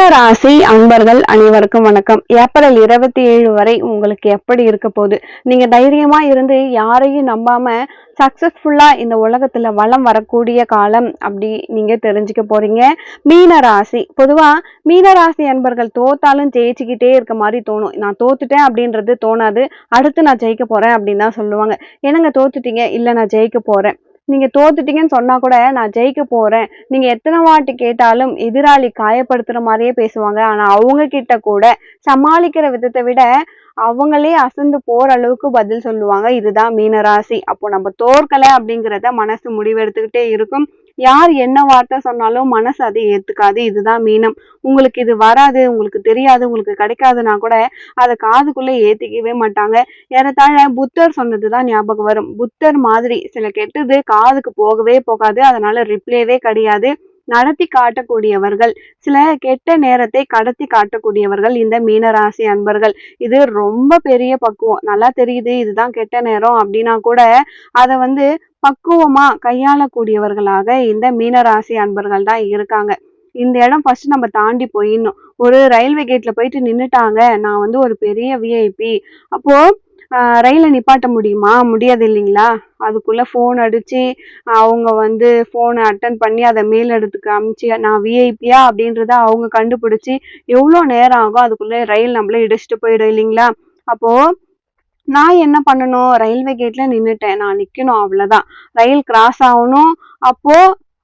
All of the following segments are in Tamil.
மிதுன ராசி அன்பர்கள் அனைவருக்கும் வணக்கம். ஏப்ரல் இருபத்தி ஏழு வரை உங்களுக்கு எப்படி இருக்க போகுது? நீங்க தைரியமா இருந்து யாரையும் நம்பாம சக்சஸ்ஃபுல்லா இந்த உலகத்துல வளம் வரக்கூடிய காலம் அப்படி நீங்க தெரிஞ்சுக்க போறீங்க. மீன ராசி பொதுவா மீன ராசி அன்பர்கள் தோத்தாலும் ஜெயிச்சுக்கிட்டே இருக்க மாதிரி தோணும். நான் தோத்துட்டேன் அப்படின்றது தோணாது. அடுத்து நான் ஜெயிக்க போறேன் அப்படின்னு தான் சொல்லுவாங்க. என்னங்க தோத்துட்டீங்க? இல்ல நான் ஜெயிக்க போறேன். நீங்கள் தோத்துட்டீங்கன்னு சொன்னா கூட நான் ஜெயிக்க போகிறேன் நீங்கள் எத்தனை வாட்டி கேட்டாலும் எதிராளி காயப்படுத்துகிற மாதிரியே பேசுவாங்க. ஆனால் அவங்க கிட்ட கூட சமாளிக்கிற விதத்தை விட அவங்களே அசந்து போகிற அளவுக்கு பதில் சொல்லுவாங்க. இதுதான் மீனராசி. அப்போ நம்ம தோற்கலை அப்படிங்கிறத மனசு முடிவெடுத்துக்கிட்டே இருக்கும். யார் என்ன வார்த்தை சொன்னாலும் மனசு அதை ஏத்துக்காது. இதுதான் மீனம். உங்களுக்கு இது வராது உங்களுக்கு தெரியாது உங்களுக்கு கிடைக்காதுன்னா கூட அதை காதுக்குள்ளே ஏத்திக்கவே மாட்டாங்க. ஏறத்தாழ புத்தர் சொன்னதுதான் ஞாபகம் வரும். புத்தர் மாதிரி சில கெட்டது காதுக்கு போகவே போகாது. அதனால ரிப்ளேவே கிடையாது. நடத்தி காட்டக்கூடியவர்கள். சில கெட்ட நேரத்தை கடத்தி காட்டக்கூடியவர்கள் இந்த மீனராசி அன்பர்கள். இது ரொம்ப பெரிய பக்குவம். நல்லா தெரியுது இதுதான் கெட்ட நேரம் அப்படின்னா கூட அதை வந்து பக்குவமா கையாளக்கூடியவர்களாக இந்த மீனராசி அன்பர்கள் தான் இருக்காங்க. இந்த இடம் ஃபர்ஸ்ட் நம்ம தாண்டி போயிடணும். ஒரு ரயில்வே கேட்ல போயிட்டு நின்னுட்டாங்க. நான் வந்து ஒரு பெரிய விஐபி அப்போ ரயிலை நிப்பாட்ட முடியுமா? முடியாது இல்லைங்களா? அதுக்குள்ள ஃபோன் அடிச்சு அவங்க வந்து ஃபோனை அட்டன் பண்ணி அதை மேல் இடத்துக்கு அமிச்சு நான் விஐபியா அப்படின்றத அவங்க கண்டுபிடிச்சி எவ்வளோ நேரம் ஆகும் அதுக்குள்ளே ரயில் நம்மளே இடிச்சிட்டு போயிடும் இல்லைங்களா? அப்போ நான் என்ன பண்ணணும்? ரயில்வே கேட்ல நின்றுட்டேன் நான் நிற்கணும் அவ்வளோதான் ரயில் கிராஸ் ஆகணும். அப்போ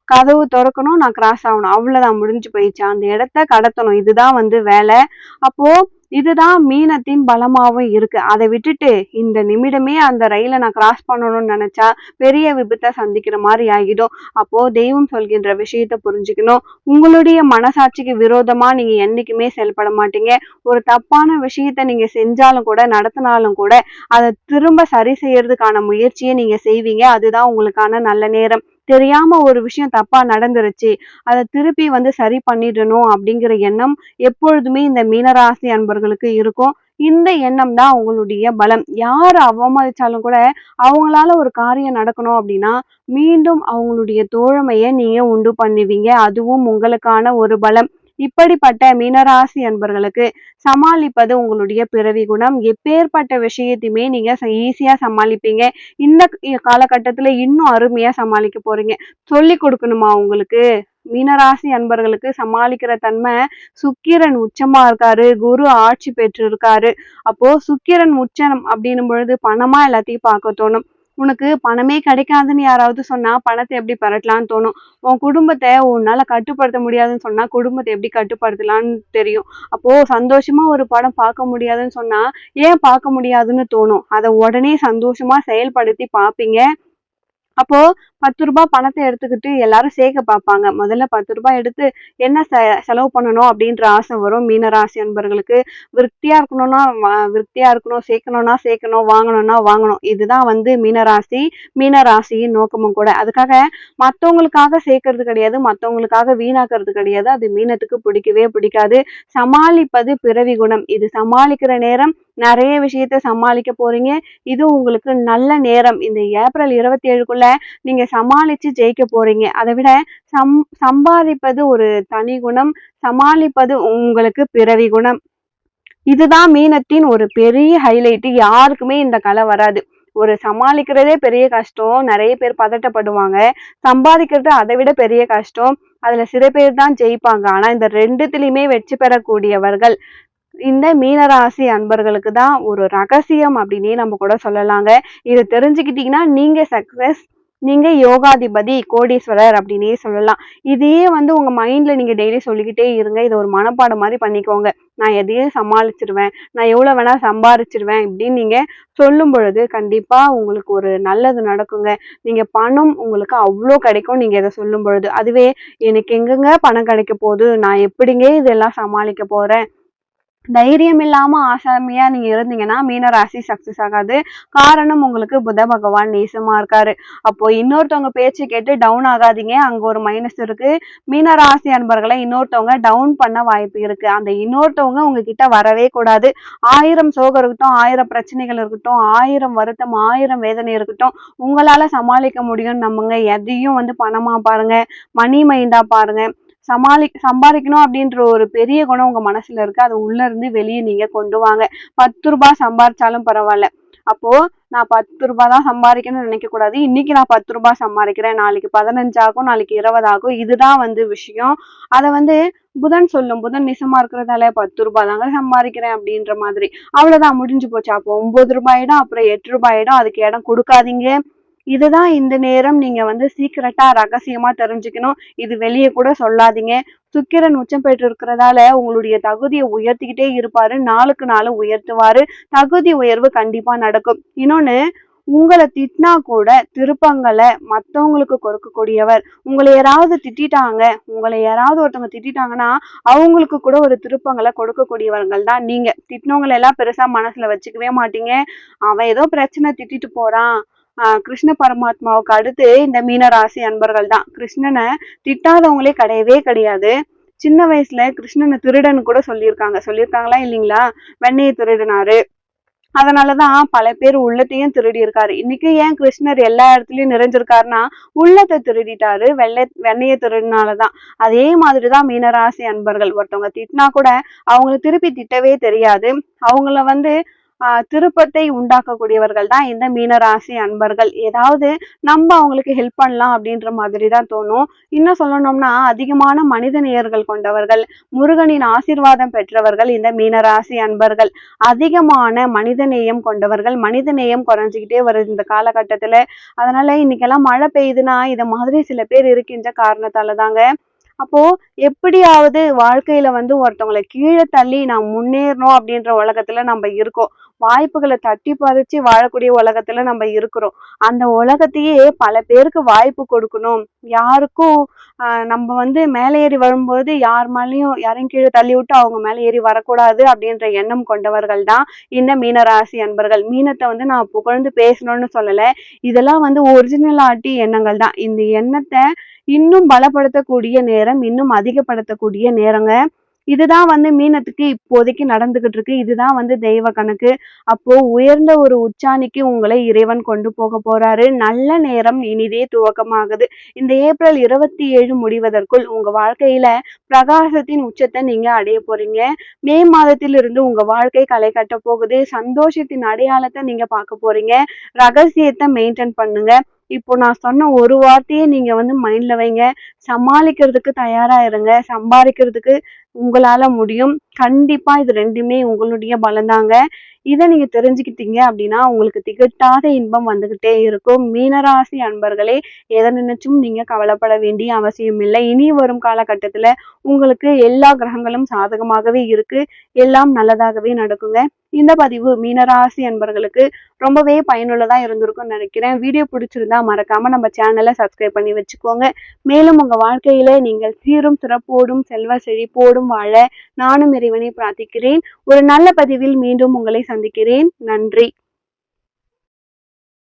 கதவு திறக்கணும் நான் கிராஸ் ஆகணும். அவ்வளோதான் முடிஞ்சு போயிடுச்சு. அந்த இடத்த கடத்தணும். இதுதான் வந்து வேலை. அப்போது இதுதான் மீனத்தின் பலமாகவும் இருக்கு. அதை விட்டுட்டு இந்த நிமிடமே அந்த ரயிலை நான் கிராஸ் பண்ணணும்னு நினைச்சா பெரிய விபத்தை சந்திக்கிற மாதிரி ஆகிடும். அப்போ தெய்வம் சொல்கின்ற விஷயத்த புரிஞ்சுக்கணும். உங்களுடைய மனசாட்சிக்கு விரோதமா நீங்க என்னைக்குமே செயல்பட மாட்டீங்க. ஒரு தப்பான விஷயத்த நீங்க செஞ்சாலும் கூட நடத்தினாலும் கூட அதை திரும்ப சரி செய்யறதுக்கான முயற்சியை நீங்க செய்வீங்க. அதுதான் உங்களுக்கான நல்ல நேரம். தெரியாம ஒரு விஷயம் தப்பா நடந்துருச்சு அதை திருப்பி வந்து சரி பண்ணிடணும் அப்படிங்கிற எண்ணம் எப்பொழுதுமே இந்த மீனராசி அன்பர்களுக்கு இருக்கும். இந்த எண்ணம் தான் உங்களுடைய பலம். யார் அவமதிச்சாலும் கூட அவங்களால ஒரு காரியம் நடக்கணும் அப்படின்னா மீண்டும் அவங்களுடைய தோழமையை நீங்க உண்டு பண்ணுவீங்க. அதுவும் உங்களுக்கான ஒரு பலம். இப்படிப்பட்ட மீனராசி அன்பர்களுக்கு சமாளிப்பது உங்களுடைய பிறவி குணம். எப்பேற்பட்ட விஷயத்தையுமே நீங்க ஈஸியா சமாளிப்பீங்க. இந்த காலகட்டத்துல இன்னும் அருமையா சமாளிக்க போறீங்க. சொல்லி கொடுக்கணுமா உங்களுக்கு? மீனராசி அன்பர்களுக்கு சமாளிக்கிற தன்மை சுக்கிரன் உச்சமா இருக்காரு. குரு ஆட்சி பெற்று இருக்காரு அப்போ சுக்கிரன் உச்சம் அப்படின்னும் பொழுது பணமா எல்லாத்தையும் பார்க்க தோணும். உனக்கு பணமே கிடைக்காதுன்னு யாராவது சொன்னா பணத்தை எப்படி பரட்டலான்னு தோணும். உன் குடும்பத்தை உன்னால கட்டுப்படுத்த முடியாதுன்னு சொன்னா குடும்பத்தை எப்படி கட்டுப்படுத்தலாம்னு தெரியும். அப்போ சந்தோஷமா ஒரு படம் பார்க்க முடியாதுன்னு சொன்னா ஏன் பார்க்க முடியாதுன்னு தோணும். அதை உடனே சந்தோஷமா செயல்படுத்தி பார்ப்பீங்க. அப்போ பத்து ரூபாய் பணத்தை எடுத்துக்கிட்டு எல்லாரும் சேர்க்க பார்ப்பாங்க. முதல்ல பத்து ரூபாய் எடுத்து என்ன செ செலவு பண்ணணும் அப்படின்ற ஆசை வரும். மீனராசி அன்பர்களுக்கு விருத்தியா இருக்கணும்னா விருத்தியா இருக்கணும். சேர்க்கணும்னா சேர்க்கணும். வாங்கணும்னா வாங்கணும். இதுதான் வந்து மீனராசி மீனராசியின் நோக்கமும் கூட. அதுக்காக மற்றவங்களுக்காக சேர்க்கறது கிடையாது. மற்றவங்களுக்காக வீணாக்கிறது கிடையாது. அது மீனத்துக்கு பிடிக்கவே பிடிக்காது. சமாளிப்பது பிறவி குணம். இது சமாளிக்கிற நேரம் நிறைய விஷயத்த சமாளிக்க போறீங்க. இது உங்களுக்கு நல்ல நேரம். இந்த ஏப்ரல் இருபத்தி ஏழுக்குள்ள நீங்க சமாளிச்சு ஜெயிக்க போறீங்க. அதை விட சம் சம்பாதிப்பது ஒரு தனி குணம். சமாளிப்பது உங்களுக்கு பிறவி குணம். இதுதான் மீனத்தின் ஒரு பெரிய ஹைலைட் யாருக்குமே இந்த கலை வராது. ஒரு சமாளிக்கிறதே பெரிய கஷ்டம். நிறைய பேர் பதட்டப்படுவாங்க. சம்பாதிக்கிறது அதை விட பெரிய கஷ்டம். அதுல சில பேர் தான் ஜெயிப்பாங்க. ஆனா இந்த ரெண்டுத்துலயுமே வெற்றி பெறக்கூடியவர்கள் இந்த மீனராசி அன்பர்களுக்கு தான் ஒரு ரகசியம் அப்படின்னே நம்ம கூட சொல்லலாங்க. இதை தெரிஞ்சுக்கிட்டீங்கன்னா நீங்க சக்சஸ் நீங்க யோகாதிபதி கோடீஸ்வரர் அப்படின்னே சொல்லலாம். இதையே வந்து உங்க மைண்ட்ல நீங்க டெய்லி சொல்லிக்கிட்டே இருங்க. இதை ஒரு மனப்பாடம் மாதிரி பண்ணிக்கோங்க. நான் எதையும் சமாளிச்சிருவேன். நான் எவ்வளவு வேணா சம்பாரிச்சிருவேன் இப்படின்னு நீங்க சொல்லும் பொழுது கண்டிப்பா உங்களுக்கு ஒரு நல்லது நடக்குங்க. நீங்க பணம் உங்களுக்கு அவ்வளோ கிடைக்கும் நீங்க இதை சொல்லும் பொழுது. அதுவே எனக்கு எங்கெங்க பணம் கிடைக்க போகுது? நான் எப்படிங்க இதெல்லாம் சமாளிக்க போறேன்? தைரியம் இல்லாம ஆசாமியா நீங்க இருந்தீங்கன்னா மீனராசி சக்சஸ் ஆகாது. காரணம் உங்களுக்கு புத பகவான் நேசமா இருக்காரு. அப்போ இன்னொருத்தவங்க பேச்சு கேட்டு டவுன் ஆகாதீங்க. அங்க ஒரு மைனஸ் இருக்கு. மீனராசி அன்பர்களை இன்னொருத்தவங்க டவுன் பண்ண வாய்ப்பு இருக்கு. அந்த இன்னொருத்தவங்க உங்ககிட்ட வரவே கூடாது. ஆயிரம் சோகம் இருக்கட்டும் ஆயிரம் பிரச்சனைகள் இருக்கட்டும் ஆயிரம் வருத்தம் ஆயிரம் வேதனை இருக்கட்டும் உங்களால சமாளிக்க முடியும்னு நம்புங்க. எதையும் வந்து பணமா பாருங்க. மணி மைண்டா பாருங்க. சமாளி சம்பாதிக்கணும் அப்படின்ற ஒரு பெரிய குணம் உங்க மனசுல இருக்கு. அது உள்ள இருந்து வெளியே நீங்க கொண்டு வாங்க. பத்து ரூபாய் சம்பாரிச்சாலும் பரவாயில்ல. அப்போ நான் பத்து ரூபாய் தான் சம்பாதிக்கணும்னு நினைக்க கூடாது. இன்னைக்கு நான் பத்து ரூபாய் சம்பாதிக்கிறேன். நாளைக்கு பதினஞ்சு ஆகும் நாளைக்கு இருபது ஆகும். இதுதான் வந்து விஷயம். அதை வந்து புதன் சொல்லும். புதன் நிசமா இருக்கிறதால பத்து ரூபாய் தாங்க சம்பாதிக்கிறேன் அப்படின்ற மாதிரி. அவ்வளவுதான். முடிஞ்சு போச்சு. அப்போ ஒன்பது ரூபாயிடும் அப்புறம் எட்டு ரூபாயிடும். அதுக்கு இடம் கொடுக்காதீங்க. இதுதான் இந்த நேரம் நீங்க வந்து சீக்கிரட்டா ரகசியமா தெரிஞ்சுக்கணும். இது வெளியே கூட சொல்லாதீங்க. சுக்கிரன் உச்சம் பெற்று இருக்கிறதால உங்களுடைய தகுதியை உயர்த்திக்கிட்டே இருப்பாரு. நாளுக்கு நாள் உயர்த்துவாரு. தகுதி உயர்வு கண்டிப்பா நடக்கும். இன்னொன்னு உங்களை திட்டினா கூட திருப்பங்களை மற்றவங்களுக்கு கொடுக்கக்கூடியவர். உங்களை யாராவது திட்டிட்டாங்க உங்களை யாராவது ஒருத்தவங்க திட்டிட்டாங்கன்னா அவங்களுக்கு கூட ஒரு திருப்பங்களை கொடுக்கக்கூடியவர்கள் தான் நீங்க. திட்டினவங்களை எல்லாம் பெருசா மனசுல வச்சுக்கவே மாட்டீங்க. அவன் ஏதோ பிரச்சனை திட்டிட்டு போறான். கிருஷ்ண பரமாத்மாவுக்கு அடுத்து இந்த மீனராசி அன்பர்கள் தான். கிருஷ்ணனை திட்டாதவங்களே கிடையவே கிடையாது. சின்ன வயசுல கிருஷ்ணனை திருடன்னு கூட சொல்லியிருக்காங்க. சொல்லியிருக்காங்களா இல்லைங்களா? வெண்ணையை திருடினாரு. அதனாலதான் பல பேர் உள்ளத்தையும் திருடி இருக்காரு இன்னைக்கு ஏன் கிருஷ்ணர் எல்லா இடத்துலயும் நிறைஞ்சிருக்காருன்னா உள்ளத்தை திருடிட்டாரு. வெள்ளை வெண்ணையை திருடினாலதான். அதே மாதிரிதான் மீனராசி அன்பர்கள். ஒருத்தவங்க திட்டினா கூட அவங்களை திருப்பி திட்டவே தெரியாது. அவங்கள வந்து திருப்பத்தை உண்டாக்கக்கூடியவர்கள் தான் இந்த மீனராசி அன்பர்கள். ஏதாவது நம்ம அவங்களுக்கு ஹெல்ப் பண்ணலாம் அப்படின்ற மாதிரி தான் தோணும். இன்னும் சொல்லணும்னா அதிகமான மனித நேயர்கள் கொண்டவர்கள் முருகனின் ஆசீர்வாதம் பெற்றவர்கள் இந்த மீனராசி அன்பர்கள். அதிகமான மனித நேயம் கொண்டவர்கள் மனித நேயம் குறைஞ்சிக்கிட்டே வருது இந்த காலகட்டத்துல. அதனால இன்னைக்கெல்லாம் மழை பெய்யுதுன்னா இதை மாதிரி சில பேர் இருக்கின்ற காரணத்தால தாங்க அப்போ எப்படியாவது வாழ்க்கையில வந்து ஒருத்தவங்களை கீழே தள்ளி நான் முன்னேறணும் அப்படின்ற உலகத்துல நம்ம இருக்கோம். வாய்ப்புகளை தட்டி பறிச்சு வாழக்கூடிய உலகத்துல நம்ம இருக்கிறோம். அந்த உலகத்தையே பல பேருக்கு வாய்ப்பு கொடுக்கணும். யாருக்கும் நம்ம வந்து மேலே ஏறி வரும்போது யார் மேலேயும் யாரையும் கீழே தள்ளி விட்டு அவங்க மேலே ஏறி வரக்கூடாது அப்படின்ற எண்ணம் கொண்டவர்கள் தான் இந்த மீனராசி அன்பர்கள். மீனத்தை வந்து நான் புகழ்ந்து பேசணும்னு சொல்லலை. இதெல்லாம் வந்து ஒரிஜினல் ஆட்டி எண்ணங்கள் தான். இந்த எண்ணத்தை இன்னும் பலப்படுத்தக்கூடிய நேரம் இன்னும் அதிகப்படுத்தக்கூடிய நேரங்க. இதுதான் வந்து மீனத்துக்கு இப்போதைக்கு நடந்துகிட்டு இருக்கு. இதுதான் வந்து தெய்வ கணக்கு. அப்போ உயர்ந்த ஒரு உச்சாணிக்கு உங்களை இறைவன் கொண்டு போக போறாரு. நல்ல நேரம் இனிதே துவக்கமாகுது. இந்த ஏப்ரல் இருபத்தி ஏழு முடிவதற்குள் உங்க வாழ்க்கையில பிரகாசத்தின் உச்சத்தை நீங்க அடைய போறீங்க. மே மாதத்திலிருந்து உங்க வாழ்க்கை களை கட்ட போகுது. சந்தோஷத்தின் அடையாளத்தை நீங்க பார்க்க போறீங்க. ரகசியத்தை மெயின்டைன் பண்ணுங்க. இப்போ நான் சொன்ன ஒரு வார்த்தையை நீங்க வந்து மைண்ட்ல வைங்க. சமாளிக்கிறதுக்கு தயாரா இருங்க. சம்பாதிக்கிறதுக்கு உங்களால முடியும். கண்டிப்பா இது ரெண்டுமே உங்களுடைய பலந்தாங்க. இதை நீங்க தெரிஞ்சுக்கிட்டீங்க அப்படின்னா உங்களுக்கு திகட்டாத இன்பம் வந்துகிட்டே இருக்கும். மீனராசி அன்பர்களே எதை நினைச்சும் நீங்க கவலைப்பட வேண்டிய அவசியம் இல்லை. இனி வரும் காலகட்டத்துல உங்களுக்கு எல்லா கிரகங்களும் சாதகமாகவே இருக்கு. எல்லாம் நல்லதாகவே நடக்குங்க. இந்த பதிவு மீனராசி அன்பர்களுக்கு ரொம்பவே பயனுள்ளதா இருந்திருக்கும்னு நினைக்கிறேன். வீடியோ பிடிச்சிருந்தா மறக்காம நம்ம சேனலை சப்ஸ்கிரைப் பண்ணி வச்சுக்கோங்க. மேலும் உங்க வாழ்க்கையில நீங்கள் சீரும் சிறப்போடும் செல்வ செழிப்போடும் வாழ நானும் இறைவனை பிரார்த்திக்கிறேன். ஒரு நல்ல பதிவில் மீண்டும் உங்களை சந்திக்கிறேன். நன்றி.